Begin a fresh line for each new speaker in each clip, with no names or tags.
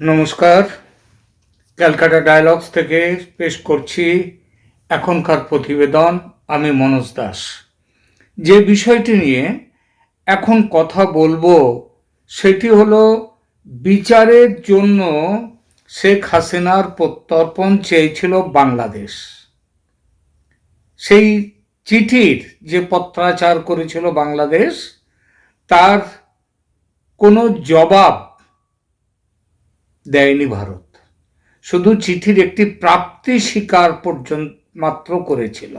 নমস্কার। ক্যালকাটা ডায়ালগস থেকে পেশ করছি এখনকার প্রতিবেদন, আমি মনোজ দাস। যে বিষয়টি নিয়ে এখন কথা বলব, সেটি হলো বিচারের জন্য শেখ হাসিনার প্রত্যর্পণ চেয়েছিল বাংলাদেশ। সেই চিঠির যে পত্রাচার করেছিল বাংলাদেশ, তার কোনো জবাব দেয়নি ভারত। শুধু চিঠির একটি প্রাপ্তি স্বীকার পর্যন্ত মাত্র করেছিল।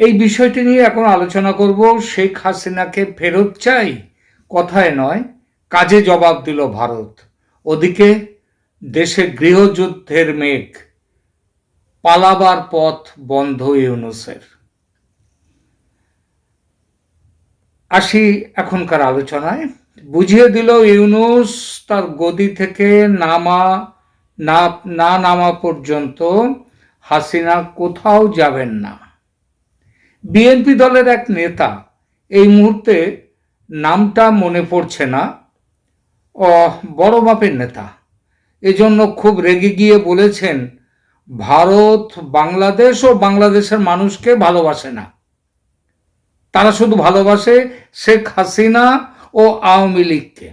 এই বিষয়টি নিয়ে এখন আলোচনা করব। শেখ হাসিনাকে ফেরত চাই কথায় নয়, কাজে জবাব দিল ভারত। ওদিকে দেশে গৃহযুদ্ধের মেঘ, পালাবার পথ বন্ধ ইউনুসের। আসি এখনকার আলোচনায়। বুঝিয়ে দিল ইউনুস তার গদি থেকে নামা, না নামা পর্যন্ত হাসিনা কোথাও যাবেন না। বিএনপি দলের এক নেতা এই মুহূর্তে নামটা মনে পড়ছে না। বড় মাপের নেতা। এজন্য খুব রেগে গিয়ে বলেছেন, ভারত, বাংলাদেশ ও বাংলাদেশের মানুষকে ভালোবাসে না। তারা শুধু ভালোবাসে শেখ হাসিনা ও আওয়ামী লীগকে।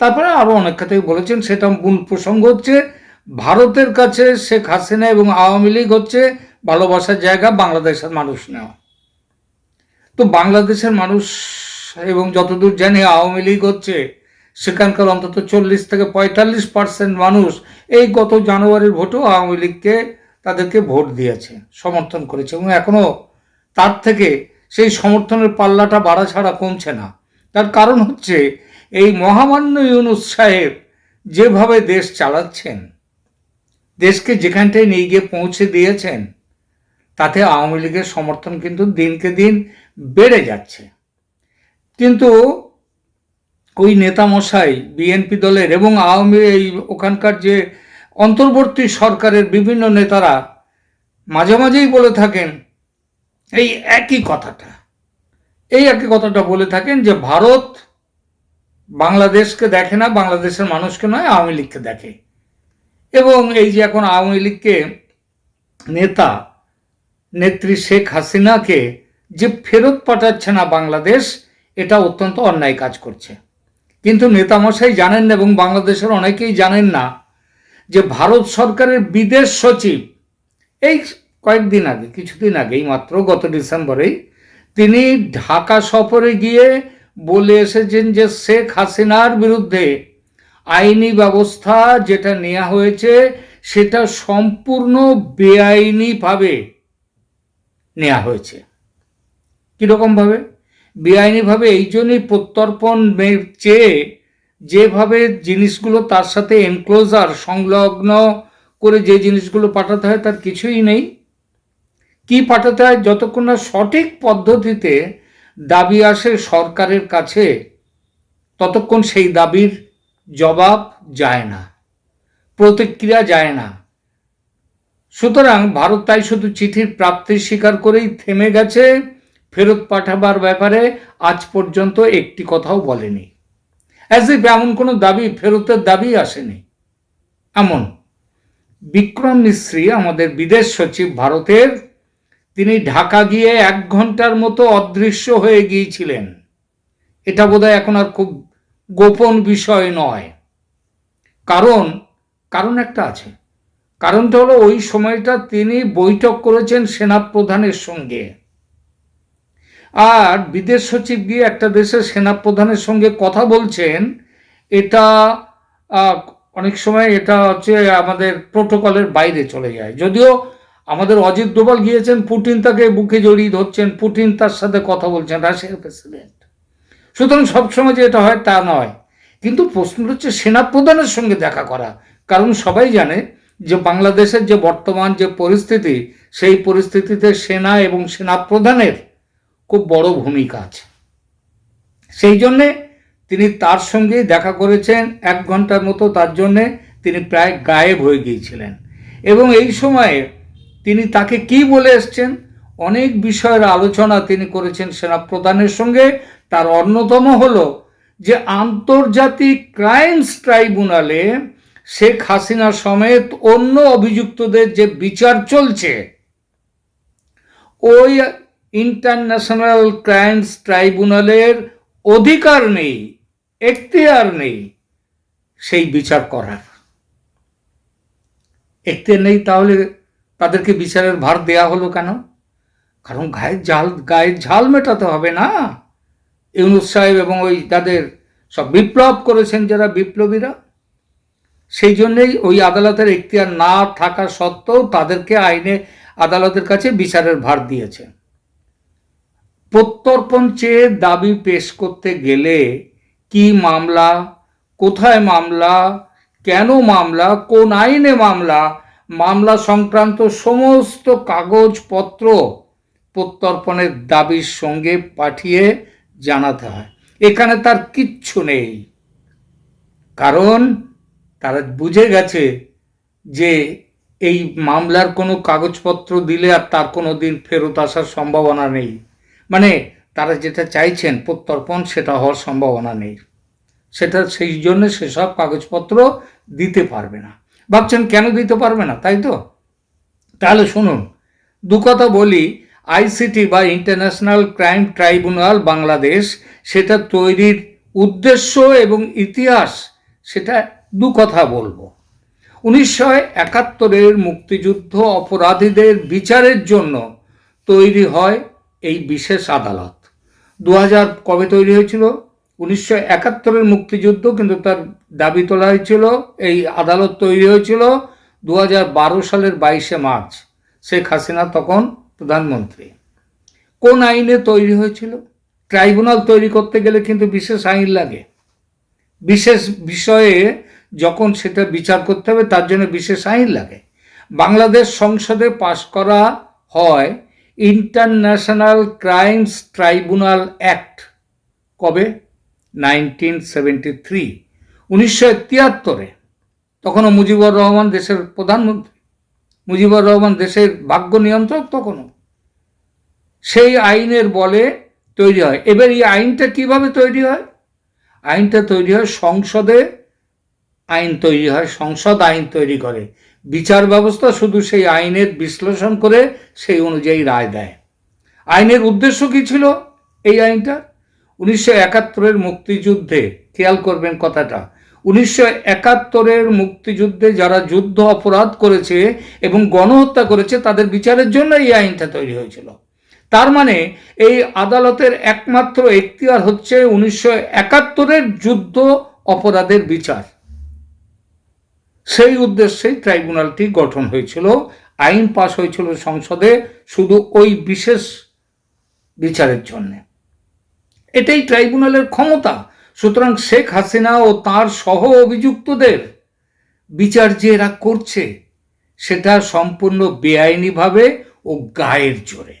তারপরে আরও অনেক কথাই বলেছেন, সেটা মূল প্রসঙ্গ হচ্ছে, ভারতের কাছে শেখ হাসিনা এবং আওয়ামী লীগ হচ্ছে ভালোবাসার জায়গা, বাংলাদেশের মানুষ নেওয়া। তো বাংলাদেশের মানুষ এবং যতদূর জানি আওয়ামী লীগ হচ্ছে, সেখানকার অন্তত চল্লিশ থেকে পঁয়তাল্লিশ পার্সেন্ট মানুষ এই গত জানুয়ারির ভোটেও আওয়ামী লীগকে তাদেরকে ভোট দিয়েছে, সমর্থন করেছে এবং এখনও তার থেকে সেই সমর্থনের পাল্লাটা বাড়া ছাড়া কমছে না। তার কারণ হচ্ছে এই মহামান্য ইউনুস সাহেব যেভাবে দেশ চালাচ্ছেন, দেশকে যেখানটায় নিয়ে গিয়ে পৌঁছে দিয়েছেন, তাতে আওয়ামী লীগের সমর্থন কিন্তু দিনকে দিন বেড়ে যাচ্ছে। কিন্তু ওই নেতামশাই, বিএনপি দলের এবং আওয়ামী, এই ওখানকার যে অন্তর্বর্তী সরকারের বিভিন্ন নেতারা মাঝে মাঝেই বলে থাকেন এই একই কথাটা। এই একই কথাটা বলে থাকেন যে ভারত বাংলাদেশকে দেখে না, বাংলাদেশের মানুষকে নয়, আওয়ামী লীগকে দেখে। এবং এই যে এখন আওয়ামী লীগকে নেতা, নেত্রী শেখ হাসিনাকে যে ফেরত পাঠাচ্ছে না বাংলাদেশ, এটা অত্যন্ত অন্যায় কাজ করছে। কিন্তু নেতামশাই জানেন না এবং বাংলাদেশের অনেকেই জানেন না যে ভারত সরকারের বিদেশ সচিব, এই কয়েকদিন আগে, কিছুদিন আগেই মাত্র, গত ডিসেম্বরেই, তিনি ঢাকা সফরে গিয়ে বলে এসেছেন যে শেখ হাসিনার বিরুদ্ধে আইনি ব্যবস্থা যেটা নেওয়া হয়েছে, সেটা সম্পূর্ণ বেআইনিভাবে নেওয়া হয়েছে। কীরকমভাবে? বেআইনিভাবে এই জন্যই প্রত্যর্পণ চেয়ে যেভাবে জিনিসগুলো তার সাথে এনক্লোজার সংলগ্ন করে যে জিনিসগুলো পাঠাতে হয়, তার কিছুই নেই। কি পাঠাতে হয় যতক্ষণ না সঠিক পদ্ধতিতে দাবি আসে সরকারের কাছে, ততক্ষণ সেই দাবির জবাব যায় না, প্রতিক্রিয়া যায় না। সুতরাং ভারত তাই শুধু চিঠির প্রাপ্তি স্বীকার করেই থেমে গেছে, ফেরত পাঠাবার ব্যাপারে আজ পর্যন্ত একটি কথাও বলেনি। অ্যাজ ইফ এমন কোনো দাবি, ফেরতের দাবি আসেনি। এমন। বিক্রম মিশ্রী আমাদের বিদেশ সচিব ভারতের তিনি ঢাকা গিয়ে এক ঘণ্টার মতো অদৃশ্য হয়ে গিয়েছিলেন। এটা বোধহয় এখন আর খুব গোপন বিষয় নয়। কারণ কারণ একটা আছে। কারণটা হলো ওই সময়টা তিনি বৈঠক করেছেন সেনাপ্রধানের সঙ্গে। আর বিদেশ সচিব গিয়ে একটা দেশের সেনাপ্রধানের সঙ্গে কথা বলছেন, এটা অনেক সময় এটা হচ্ছে আমাদের প্রোটোকলের বাইরে চলে যায়। যদিও আমাদের অজিত ডোভাল গিয়েছেন পুটিন তাকে বুকে জড়িয়ে ধরছেন পুটিন তার সাথে কথা বলছেন, রাশিয়ার প্রেসিডেন্ট। সুতরাং সবসময় যে এটা হয় তা নয়। কিন্তু প্রশ্ন হচ্ছে সেনাপ্রধানের সঙ্গে দেখা করা। কারণ সবাই জানে যে বাংলাদেশের যে বর্তমান যে পরিস্থিতি, সেই পরিস্থিতিতে সেনা এবং সেনাপ্রধানের খুব বড় ভূমিকা আছে। সেই জন্যে তিনি তার সঙ্গে দেখা করেছেন, এক ঘণ্টার মতো তার জন্যে তিনি প্রায় গায়েব হয়ে গিয়েছিলেন। এবং এই সময়ে তিনি তাকে কি বলে এসছেন? অনেক বিষয়ের আলোচনা তিনি করেছেন সেনাপ্রধানের সঙ্গে। তার অন্যতম হল যে আন্তর্জাতিক ক্রাইমস ট্রাইব্যুনালে শেখ হাসিনা সমেত অন্য অভিযুক্তদের যে বিচার চলছে, ওই ইন্টারন্যাশনাল ক্রাইমস ট্রাইব্যুনালের অধিকার নেই, এখতিয়ার নেই সেই বিচার করার। এখতিয়ার নেই তাহলে তাদেরকে বিচারের ভার দেয়া হলো কেন? কারণ গায়ের জাল, গায়ের ঝাল মেটাতে হবে না। ইউনুস সাহেব এবং ওই তাদের সব বিপ্লব করেছেন যারা বিপ্লবীরা, সেই জন্যেই ওই আদালতের এখতিয়ার না থাকা সত্ত্বেও তাদেরকে আইনে, আদালতের কাছে বিচারের ভার দিয়েছে। প্রত্যর্পণ চেয়ে দাবি পেশ করতে গেলে কি মামলা, কোথায় মামলা, কেন মামলা, কোন আইনে মামলা মামলা সংক্রান্ত সমস্ত কাগজপত্র প্রত্যর্পণের দাবির সঙ্গে পাঠিয়ে জানাতে হয়। এখানে তার কিচ্ছু নেই। কারণ তারা বুঝে গেছে যে এই মামলার কোনো কাগজপত্র দিলে আর তার কোনো দিন ফেরত আসার সম্ভাবনা নেই। মানে তারা যেটা চাইছেন প্রত্যর্পণ, সেটা হওয়ার সম্ভাবনা নেই। সেটা সেই জন্য সেসব কাগজপত্র দিতে পারবে না। ভাবছেন কেন দিতে পারবে না, তাই তো? তাহলে শুনুন, দু কথা বলি আইসিটি বা ইন্টারন্যাশনাল ক্রাইম ট্রাইব্যুনাল বাংলাদেশ সেটা তৈরির উদ্দেশ্য এবং ইতিহাস সেটা দু কথা বলব। উনিশশো একাত্তরের মুক্তিযুদ্ধ অপরাধীদের বিচারের জন্য তৈরি হয় এই বিশেষ আদালত। দু হাজার কবে তৈরি হয়েছিল? উনিশশো একাত্তরের মুক্তিযুদ্ধ কিন্তু তার দাবি তোলা হয়েছিল, এই আদালত তৈরি হয়েছিল দু হাজার বারো সালের বাইশে মার্চ। শেখ হাসিনা তখন প্রধানমন্ত্রী। কোন আইনে তৈরি হয়েছিল? ট্রাইব্যুনাল তৈরি করতে গেলে কিন্তু বিশেষ আইন লাগে। বিশেষ বিষয়ে যখন সেটা বিচার করতে হবে, তার জন্য বিশেষ আইন লাগে। বাংলাদেশ সংসদে পাশ করা হয় ইন্টারন্যাশনাল ক্রাইমস ট্রাইব্যুনাল অ্যাক্ট। কবে? নাইনটিন সেভেন্টি থ্রি উনিশশো তিয়াত্তরে তখনও মুজিবুর রহমান দেশের প্রধানমন্ত্রী। মুজিবুর রহমান দেশের ভাগ্য নিয়ন্ত্রক তখনও। সেই আইনের বলে তৈরি হয়। এবার এই আইনটা কীভাবে তৈরি হয়? আইনটা তৈরি হয় সংসদে আইন তৈরি হয়, সংসদ আইন তৈরি করে। বিচার ব্যবস্থা শুধু সেই আইনের বিশ্লেষণ করে সেই অনুযায়ী রায় দেয়। আইনের উদ্দেশ্য কি ছিল এই আইনটা উনিশশো একাত্তরের মুক্তিযুদ্ধে, খেয়াল করবেন কথাটা, উনিশশো একাত্তরের মুক্তিযুদ্ধে যারা যুদ্ধ অপরাধ করেছে এবং গণহত্যা করেছে, তাদের বিচারের জন্য এই আইনটা তৈরি হয়েছিল। তার মানে এই আদালতের একমাত্র এখতিয়ার হচ্ছে উনিশশো একাত্তরের যুদ্ধ অপরাধের বিচার। সেই উদ্দেশ্যেই ট্রাইব্যুনালটি গঠন হয়েছিল, আইন পাশ হয়েছিল সংসদে শুধু ওই বিশেষ বিচারের জন্য। এটাই ট্রাইব্যুনালের ক্ষমতা। সুতরাং শেখ হাসিনা ও তার সহ অভিযুক্তদের বিচার যে এরা করছে, সেটা সম্পূর্ণ বেআইনিভাবে ও গায়ের জোরে।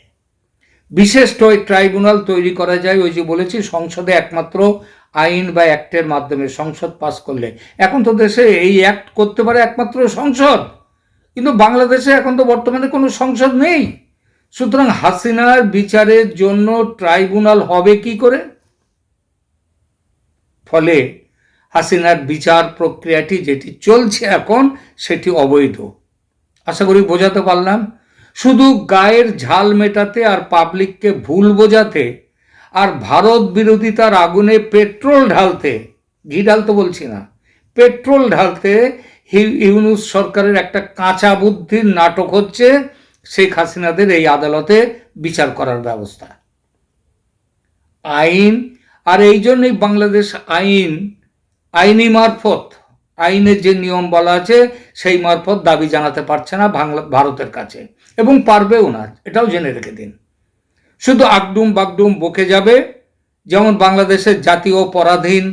বিশেষ ট্রাইব্যুনাল তৈরি করা যায়, ওই যে বলেছি, সংসদে একমাত্র আইন বা অ্যাক্টের মাধ্যমে সংসদ পাস করলে। এখন তো দেশে এই অ্যাক্ট করতে পারে একমাত্র সংসদ। কিন্তু বাংলাদেশে এখন তো বর্তমানে কোনো সংসদ নেই। সুতরাং হাসিনার বিচারের জন্য ট্রাইব্যুনাল হবে কি করে? ফলে হাসিনার বিচার প্রক্রিয়াটি যেটি চলছে এখন, সেটি অবৈধ। আশা করি বোঝাতে পারলাম। শুধু গায়ের ঝাল মেটাতে আর পাবলিককে ভুল বোঝাতে আর ভারত বিরোধিতার আগুনে পেট্রোল ঢালতে, ঘি ঢালতে বলছি না, পেট্রোল ঢালতে ইউনুস সরকারের একটা কাঁচা বুদ্ধির নাটক হচ্ছে শেখ হাসিনাদের এই আদালতে বিচার করার ব্যবস্থা। আইন, আর এই জন্যই বাংলাদেশ আইন, আইনি মারফত আইনের যে নিয়ম বলা আছে, সেই মারফত দাবি জানাতে পারছে না বাংলা ভারতের কাছে। এবং পারবেও না, এটাও জেনে রেখে দিন। শুধু আগডুম বাগডুম বকে যাবে, যেমন বাংলাদেশের জাতীয় পরাধীন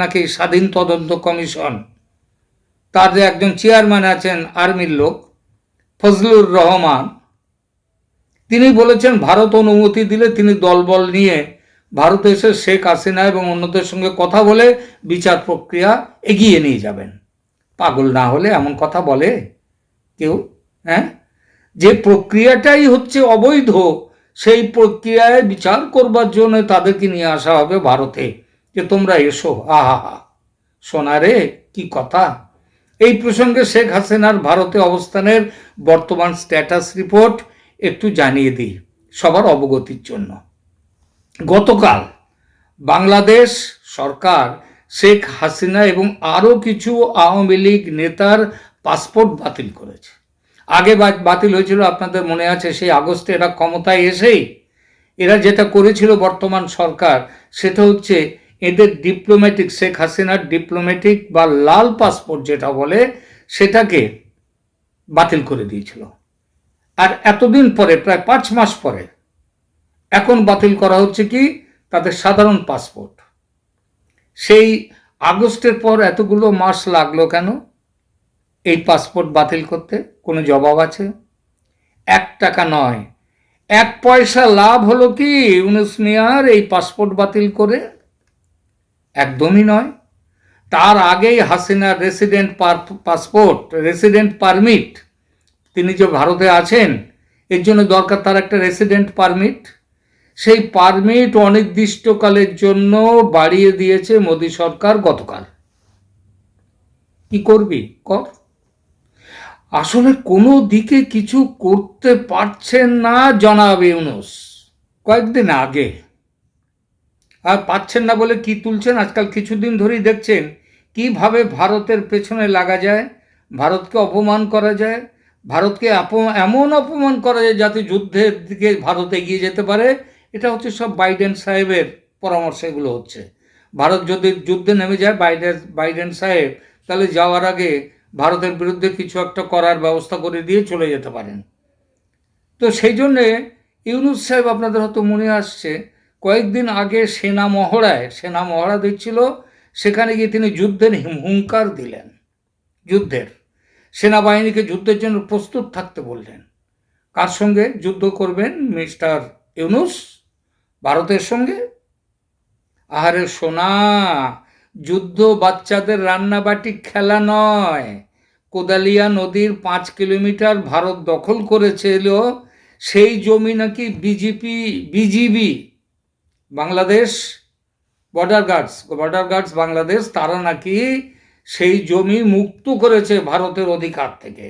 নাকি স্বাধীন তদন্ত কমিশন। তার যে একজন চেয়ারম্যান আছেন, আর্মির লোক, ফজলুর রহমান তিনি বলেছেন, ভারত অনুমতি দিলে তিনি দলবল নিয়ে ভারত এসে শেখ হাসিনা এবং অন্যদের সঙ্গে কথা বলে বিচার প্রক্রিয়া এগিয়ে নিয়ে যাবেন। পাগল না হলে এমন কথা বলে কেউ হ্যাঁ? যে প্রক্রিয়াটাই হচ্ছে অবৈধ, সেই প্রক্রিয়ায় বিচার করবার জন্য তাদেরকে নিয়ে আসা হবে ভারতে। যে তোমরা এসো আহা হা সোনারে কি কথা? এই প্রসঙ্গে শেখ হাসিনার ভারতে অবস্থানের বর্তমান স্ট্যাটাস রিপোর্ট একটু জানিয়ে দিই সবার অবগতির জন্য। গতকাল বাংলাদেশ সরকার শেখ হাসিনা এবং আরও কিছু আওয়ামী লীগ নেতার পাসপোর্ট বাতিল করেছে। আগে বাতিল হয়েছিল, আপনাদের মনে আছে, সেই আগস্টে এরা ক্ষমতায় এসেই এরা যেটা করেছিল বর্তমান সরকার, সেটা হচ্ছে এদের ডিপ্লোম্যাটিক শেখ হাসিনার ডিপ্লোম্যাটিক বা লাল পাসপোর্ট যেটা বলে, সেটাকে বাতিল করে দিয়েছিল। আর এতদিন পরে, প্রায় পাঁচ মাস পরে, এখন বাতিল করা হচ্ছে কি? তাদের সাধারণ পাসপোর্ট। সেই আগস্টের পর এতগুলো মাস লাগল কেন? এই পাসপোর্ট বাতিল করতে কোনো জবাব আছে? এক টাকা নয়। এক পয়সা লাভ হলো কি ইউনুস মিয়ার এই পাসপোর্ট বাতিল করে? একদমই নয়। তার আগেই হাসিনার রেসিডেন্ট পাসপোর্ট, রেসিডেন্ট পারমিট তিনি যে ভারতে আছেন, এর জন্য দরকার তার একটা রেসিডেন্ট পারমিট সেই পারমিট অনির্দিষ্টকালের জন্য বাড়িয়ে দিয়েছে মোদী সরকার গতকাল। কি করবি কর। আসলে কোনো দিকে কিছু করতে পারছেন না জনাব ইউনুস। কয়েকদিন আগে। আর পাচ্ছেন না বলে কি তুলছেন? আজকাল কিছুদিন ধরেই দেখছেন কীভাবে ভারতের পেছনে লাগা যায়, ভারতকে অপমান করা যায় ভারতকে এমন অপমান করা যায় যাতে যুদ্ধের দিকে ভারত এগিয়ে যেতে পারে। এটা হচ্ছে সব বাইডেন সাহেবের পরামর্শ এগুলো হচ্ছে। ভারত যদি যুদ্ধে নেমে যায় বাইডেন বাইডেন সাহেব, তাহলে যাওয়ার আগে ভারতের বিরুদ্ধে কিছু একটা করার ব্যবস্থা করে দিয়ে চলে যেতে পারেন। তো সেই জন্যে ইউনুস সাহেব আপনাদের হয়তো মনে আসছে, কয়েকদিন আগে সেনা মহড়ায়, সেনা মহড়া দিচ্ছিল সেখানে গিয়ে তিনি যুদ্ধের হুঙ্কার দিলেন। যুদ্ধের। সেনাবাহিনীকে যুদ্ধের জন্য প্রস্তুত থাকতে বললেন। কার সঙ্গে যুদ্ধ করবেন? মিস্টার ইউনুস? ভারতের সঙ্গে? আহারে সোনা, যুদ্ধ বাচ্চাদের রান্নাবাটি খেলা নয়। কোদালিয়া নদীর পাঁচ কিলোমিটার ভারত দখল করেছিল, সেই জমি নাকি BJP, BGB. Bangladesh? Border guards border guards Bangladesh তারা নাকি সেই জমি মুক্ত করেছে ভারতের অধিকার থেকে।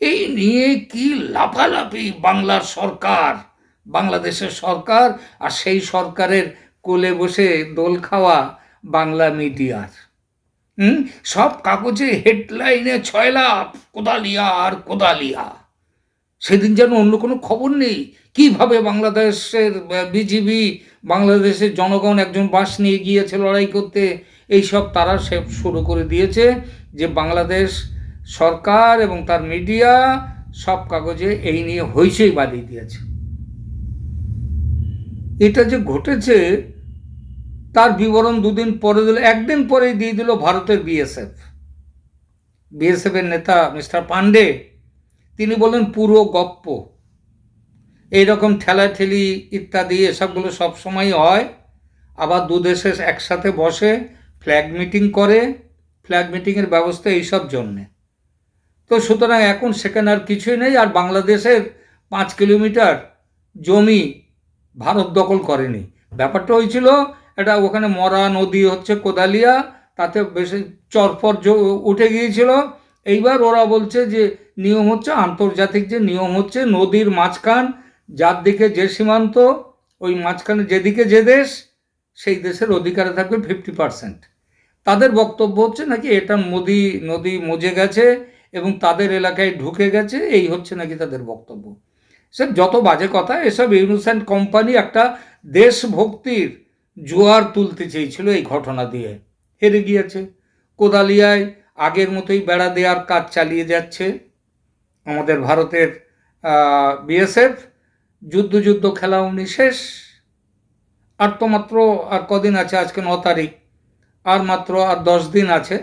এই নিয়ে কি লাফালাফি বাংলার সরকার, বাংলাদেশের সরকার আর সেই সরকারের কোলে বসে দোল খাওয়া বাংলা মিডিয়ার। হুম? সব কাগজে হেডলাইনে ছয় লাভ কোদালিয়া আর কোদালিয়া। সেদিন যেন অন্য কোনো খবর নেই। কীভাবে বাংলাদেশের বিজিবি, বাংলাদেশের জনগণ একজন বাস নিয়ে গিয়েছে লড়াই করতে? এইসব তারা সে শুরু করে দিয়েছে যে বাংলাদেশ সরকার এবং তার মিডিয়া সব কাগজে এই নিয়ে হইচই বাঁধিয়ে দিয়েছে। এটা যে ঘটেছে, তার বিবরণ দুদিন পরে দিল, একদিন পরেই দিয়ে দিল ভারতের বিএসএফ। বিএসএফের নেতা মিস্টার পান্ডে তিনি বলেন, পুরো গপ্প। এইরকম ঠেলাঠেলি ইত্যাদি, এসবগুলো সবসময় হয়। আবার দু দেশে একসাথে বসে ফ্ল্যাগ মিটিং করে, ফ্ল্যাগ মিটিংয়ের ব্যবস্থা এইসব জন্যে। তো সুতরাং এখন সেখানে আর কিছুই নেই, আর বাংলাদেশের পাঁচ কিলোমিটার জমি ভারত দখল করেনি। ব্যাপারটা হয়েছিল এটা ওখানে মরা নদী হচ্ছে কোদালিয়া, তাতে বেশি চরপর উঠে গিয়েছিল। এইবার ওরা বলছে যে নিয়ম হচ্ছে, আন্তর্জাতিক যে নিয়ম হচ্ছে, নদীর মাঝখান, যার দিকে যে সীমান্ত, ওই মাঝখানে যেদিকে যে দেশ সেই দেশের অধিকারে থাকবে ফিফটি পার্সেন্ট তাদের বক্তব্য হচ্ছে নাকি এটা নদী নদী মজে গেছে এবং তাদের এলাকায় ঢুকে গেছে, এই হচ্ছে নাকি তাদের বক্তব্য। সে যত বাজে কথা, এসব ইউনুস অ্যান্ড কোম্পানি একটা দেশভক্তির জোয়ার তুলতে চেয়েছিল এই ঘটনা দিয়ে। হেরে গিয়েছে। কোদালিয়ায় আগের মতোই বেড়া দেওয়ার কাজ চালিয়ে যাচ্ছে। আমাদের ভারতের বিএসএফ যুদ্ধ যুদ্ধ খেলা উনি শেষ। আর তো মাত্র আর কদিন আছে আজকে ন তারিখ। আর মাত্র আর দশ দিন আছে।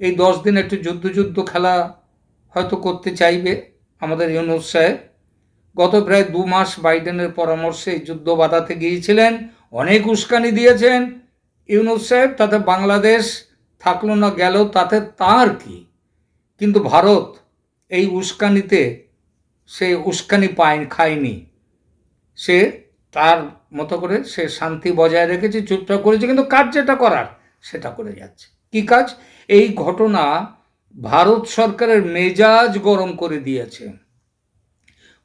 এই দশ দিন একটু যুদ্ধ যুদ্ধ খেলা হয়তো করতে চাইবে আমাদের ইউনুস সাহেব। গত প্রায় দু মাস বাইডেনের পরামর্শে যুদ্ধ বাধাতে গিয়েছিলেন, অনেক উস্কানি দিয়েছেন। ইউনুস সাহেব, তাতে বাংলাদেশ থাকল না, গেল, তাতে তার কি? কিন্তু ভারত এই উস্কানিতে, সে উস্কানি পায়, খায়নি। সে তার মতো করে সে শান্তি বজায় রেখেছে, চুপচাপ করেছে, কিন্তু কাজ যেটা করার, সেটা করে যাচ্ছে। কি কাজ? এই ঘটনা ভারত সরকারের মেজাজ গরম করে দিয়েছে।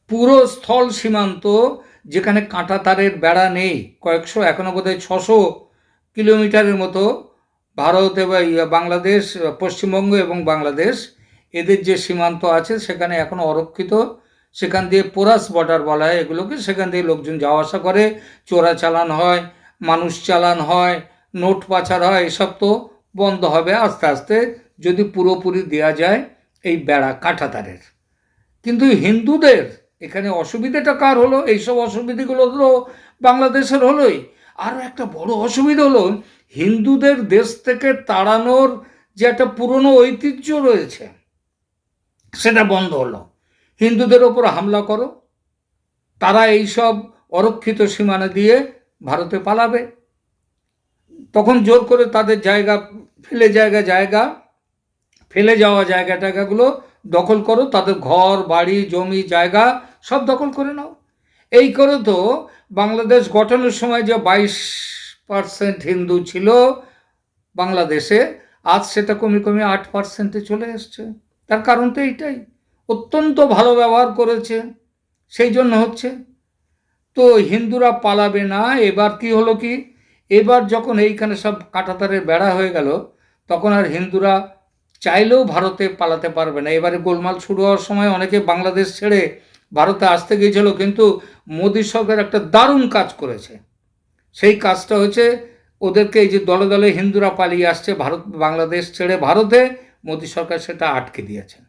পুরো স্থল সীমান্ত, যেখানে কাঁটা তারের বেড়া নেই, কয়েকশো, এখনও বোধহয় ছশো কিলোমিটারের মতো, ভারত এবং বাংলাদেশ, পশ্চিমবঙ্গ এবং বাংলাদেশ, এদের যে সীমান্ত আছে, সেখানে এখনও অরক্ষিত সেখান দিয়ে পোরাস বর্ডার বলা হয় এগুলোকে, সেখান দিয়ে লোকজন যাওয়া আসা করে। চোরা চালান হয়, মানুষ চালান হয়, নোট পাচার হয়, এসব তো বন্ধ হবে আস্তে আস্তে যদি পুরোপুরি দেয়া যায় এই বেড়া কাঁটাতারের কিন্তু হিন্দুদের এখানে অসুবিধাটা কার হলো? এইসব অসুবিধাগুলো তো বাংলাদেশের হলোই। আরও একটা বড় অসুবিধা হলো, হিন্দুদের দেশ থেকে তাড়ানোর যে একটা পুরনো ঐতিহ্য রয়েছে, সেটা বন্ধ হলো। হিন্দুদের ওপর হামলা করো, তারা এইসব অরক্ষিত সীমানা দিয়ে ভারতে পালাবে। তখন জোর করে তাদের জায়গা, ফেলে জায়গা জায়গা, ফেলে যাওয়া জায়গা, টায়গাগুলো দখল করো, তাদের ঘর, বাড়ি, জমি, জায়গা সব দখল করে নাও। এই করে তো বাংলাদেশ গঠনের সময় যে বাইশ পার্সেন্ট হিন্দু ছিল বাংলাদেশে, আজ সেটা কমে কমে আট পার্সেন্টে চলে এসছে। তার কারণ তো এইটাই। অত্যন্ত ভালো ব্যবহার করেছে, সেই জন্য হচ্ছে। তো হিন্দুরা পালাবে না। এবার কি হলো কি? এবার যখন এইখানে সব কাঁটাতারের বেড়া হয়ে গেল, তখন আর হিন্দুরা চাইলেও ভারতে পালাতে পারবে না। এবারে গোলমাল শুরু হওয়ার সময় অনেকে বাংলাদেশ ছেড়ে ভারতে আসতে গিয়েছিল, কিন্তু মোদী সরকার একটা দারুণ কাজ করেছে। সেই কাজটা হচ্ছে ওদেরকে এই যে দলে দলে হিন্দুরা পালিয়ে আসছে, ভারত, বাংলাদেশ ছেড়ে ভারতে, মোদী সরকার সেটা আটকে দিয়েছেন।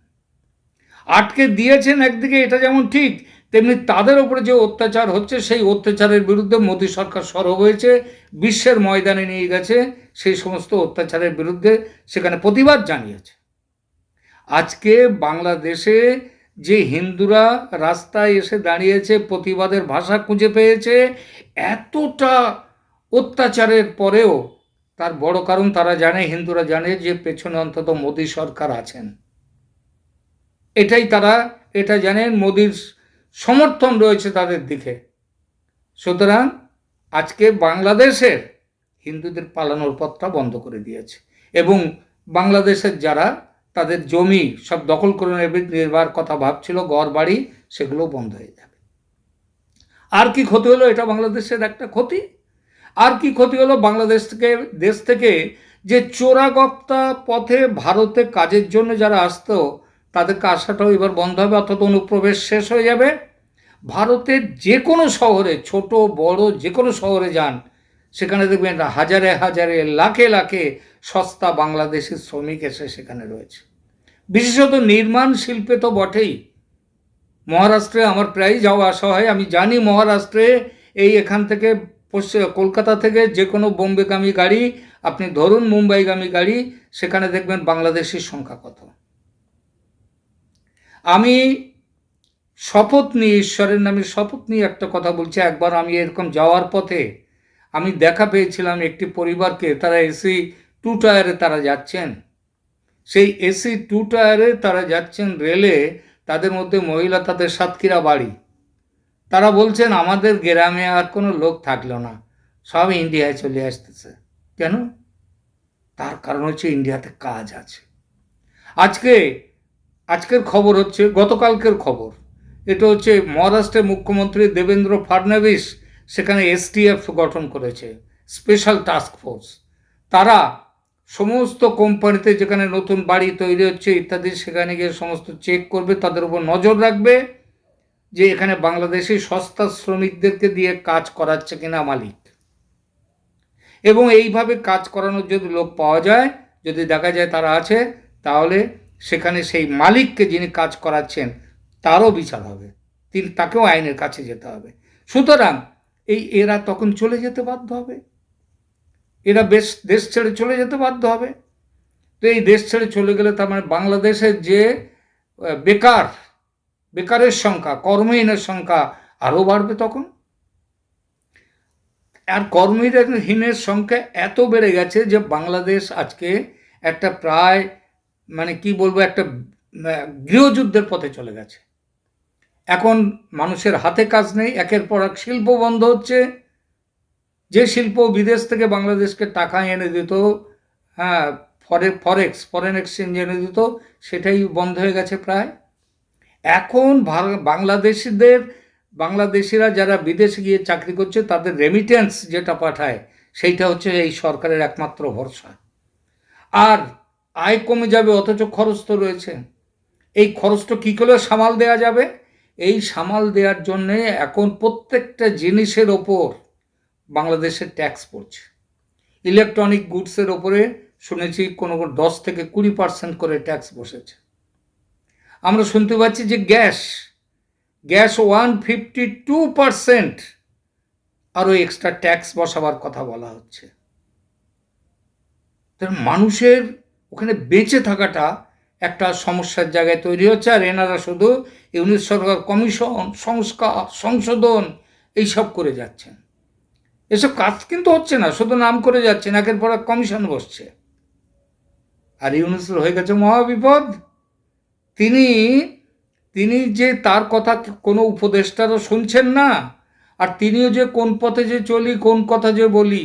আটকে দিয়েছেন একদিকে এটা যেমন ঠিক, তেমনি তাদের উপরে যে অত্যাচার হচ্ছে, সেই অত্যাচারের বিরুদ্ধে মোদী সরকার সরব হয়েছে, বিশ্বের ময়দানে নিয়ে গেছে, সেই সমস্ত অত্যাচারের বিরুদ্ধে সেখানে প্রতিবাদ জানিয়েছে। আজকে বাংলাদেশে যে হিন্দুরা রাস্তায় এসে দাঁড়িয়েছে, প্রতিবাদের ভাষা খুঁজে পেয়েছে, এতটা অত্যাচারের পরেও তার বড় কারণ তারা জানে, হিন্দুরা জানে যে পেছনে অন্তত মোদী সরকার আছেন। এটাই তারা, এটা জানেন মোদির সমর্থন রয়েছে তাদের দিকে। সুতরাং আজকে বাংলাদেশের হিন্দুদের পালানোর পথটা বন্ধ করে দিয়েছে এবং বাংলাদেশের যারা তাদের জমি সব দখল করে নেবে নেবার কথা ভাবছিল গড় বাড়ি, সেগুলো বন্ধ হয়ে যাবে। আর কি ক্ষতি হলো? এটা বাংলাদেশের একটা ক্ষতি। আর কি ক্ষতি হলো? বাংলাদেশ থেকে, দেশ থেকে যে চোরাগপ্তা পথে ভারতে কাজের জন্য যারা আসতো তাদেরকে আসাটাও এবার বন্ধ হবে, অর্থাৎ অনুপ্রবেশ শেষ হয়ে যাবে। ভারতের যে কোনো শহরে, ছোট, বড় যে কোনো শহরে যান, সেখানে দেখবেন হাজারে হাজারে, লাখে লাখে সস্তা বাংলাদেশি শ্রমিক এসে সেখানে রয়েছে। বিশেষত নির্মাণ শিল্পে তো বটেই। মহারাষ্ট্রে আমার প্রায় যাওয়া আসা হয়। আমি জানি মহারাষ্ট্রে এই এখান থেকে পশ্চিম, কলকাতা থেকে যে কোনো বোম্বেগামী গাড়ি, আপনি ধরুন মুম্বাইগামী গাড়ি, সেখানে দেখবেন বাংলাদেশের সংখ্যা কত। আমি শপথ নিয়ে, ঈশ্বরের নামে শপথ নিয়ে একটা কথা বলছি। একবার আমি এরকম যাওয়ার পথে আমি দেখা পেয়েছিলাম একটি পরিবারকে, তারা এসি টু টায়ারে তারা যাচ্ছেন। সেই এসি টু টায়ারে তারা যাচ্ছেন রেলে, তাদের মধ্যে মহিলা, তাদের সাতক্ষীরা বাড়ি। তারা বলছেন, আমাদের গ্রামে আর কোনো লোক থাকল না। সব ইন্ডিয়ায় চলে আসতেছে। কেন? তার কারণ হচ্ছে ইন্ডিয়াতে কাজ আছে। আজকে আজকের খবর হচ্ছে, গতকালকের খবর। এটা হচ্ছে মহারাষ্ট্রের মুখ্যমন্ত্রী দেবেন্দ্র ফাডনাবিস সেখানে এসটিএফ গঠন করেছে, স্পেশাল টাস্ক ফোর্স। তারা সমস্ত কোম্পানিতে যেখানে নতুন বাড়ি তৈরি হচ্ছে ইত্যাদি, সেখানে গিয়ে সমস্ত চেক করবে, তাদের উপর নজর রাখবে যে এখানে বাংলাদেশি সস্তা শ্রমিকদেরকে দিয়ে কাজ করাচ্ছে কিনা মালিক। এবং এইভাবে কাজ করানোর যদি লোক পাওয়া যায়, যদি দেখা যায় তারা আছে, তাহলে সেখানে সেই মালিককে যিনি কাজ করাচ্ছেন, তারও বিচার হবে। তিনি, তাকেও আইনের কাছে যেতে হবে। সুতরাং এই এরা তখন চলে যেতে বাধ্য হবে। এরা বেশ দেশ ছেড়ে চলে যেতে বাধ্য হবে। তো এই দেশ ছেড়ে চলে গেলে তার মানে বাংলাদেশের যে বেকার, বেকারের সংখ্যা, কর্মহীনের সংখ্যা আরও বাড়বে তখন। আর কর্মহীনের সংখ্যা এত বেড়ে গেছে যে বাংলাদেশ আজকে একটা প্রায় মানে কি বলব, একটা গৃহযুদ্ধের পথে চলে গেছে। এখন মানুষের হাতে কাজ নেই, একের পর এক শিল্প বন্ধ হচ্ছে। যে শিল্প বিদেশ থেকে বাংলাদেশকে টাকা এনে দিত হ্যাঁ ফরে, ফরেক্স, ফরেন এক্সচেঞ্জ এনে দিত, সেটাই বন্ধ হয়ে গেছে প্রায়। এখন বাংলাদেশিদের, বাংলাদেশিরা যারা বিদেশে গিয়ে চাকরি করছে, তাদের রেমিটেন্স যেটা পাঠায়, সেইটা হচ্ছে এই সরকারের একমাত্র ভরসা। আর আয় কমে যাবে, অথচ খরচ তো রয়েছে। এই খরচটা কী করে সামাল দেওয়া যাবে? এই সামাল দেওয়ার জন্যে এখন প্রত্যেকটা জিনিসের ওপর বাংলাদেশের ট্যাক্স পড়ছে। ইলেকট্রনিক গুডসের ওপরে শুনেছি কোনো দশ থেকে কুড়ি পার্সেন্ট করে ট্যাক্স বসেছে। আমরা শুনতে পাচ্ছি যে gas gas one fifty two percent আরও এক্সট্রা ট্যাক্স বসাবার কথা বলা হচ্ছে। মানুষের ওখানে বেঁচে থাকাটা একটা সমস্যার জায়গায় তৈরি হচ্ছে। আর এনারা শুধু ইউনিট সরকার কমিশন সংস্কার সংশোধন এইসব করে যাচ্ছেন। এসব কাজ কিন্তু হচ্ছে না, শুধু নাম করে যাচ্ছেন, একের পর এক কমিশন বসছে। আর ইউনিসের হয়ে গেছে মহাবিপদ। তিনি তিনি যে তার কথা কোনো উপদেষ্টারও শুনছেন না, আর তিনিও যে কোন পথে যে চলি, কোন কথা যে বলি,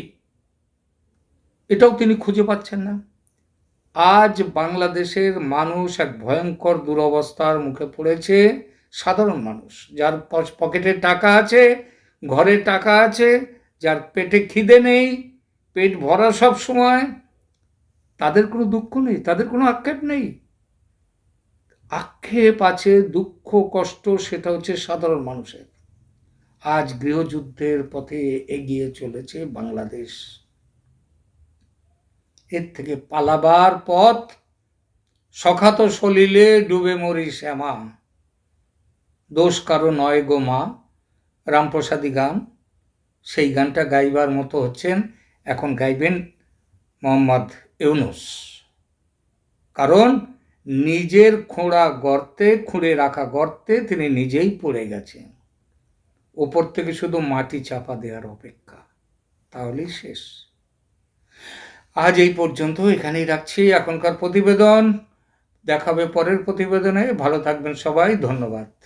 এটাও তিনি খুঁজে পাচ্ছেন না। আজ বাংলাদেশের মানুষ এক ভয়ঙ্কর দুরবস্থার মুখে পড়েছে, সাধারণ মানুষ। যার পকেটে টাকা আছে, ঘরে টাকা আছে, যার পেটে খিদে নেই, পেট ভরা সব সময়, তাদের কোনো দুঃখ নেই, তাদের কোনো আক্ষেপ নেই। আক্ষেপ আছে, দুঃখ, কষ্ট, সেটা হচ্ছে সাধারণ মানুষের। আজ গৃহযুদ্ধের পথে এগিয়ে চলেছে বাংলাদেশ। এর থেকে পালাবার পথ, সখাত সলিলে ডুবে মরি শ্যামা। দোষ কারও নয় গো মা, রামপ্রসাদী গান। সেই গানটা গাইবার মতো হচ্ছেন এখন গাইবেন মোহাম্মদ ইউনুস। কারণ নিজের খোঁড়া গর্তে, খুঁড়ে রাখা গর্তে তিনি নিজেই পড়ে গেছেন। ওপর থেকে শুধু মাটি চাপা দেওয়ার অপেক্ষা। তাহলেই শেষ। আজ এই পর্যন্ত এখানেই রাখছি এখনকার প্রতিবেদন। দেখাবে পরের প্রতিবেদনে। ভালো থাকবেন সবাই। ধন্যবাদ।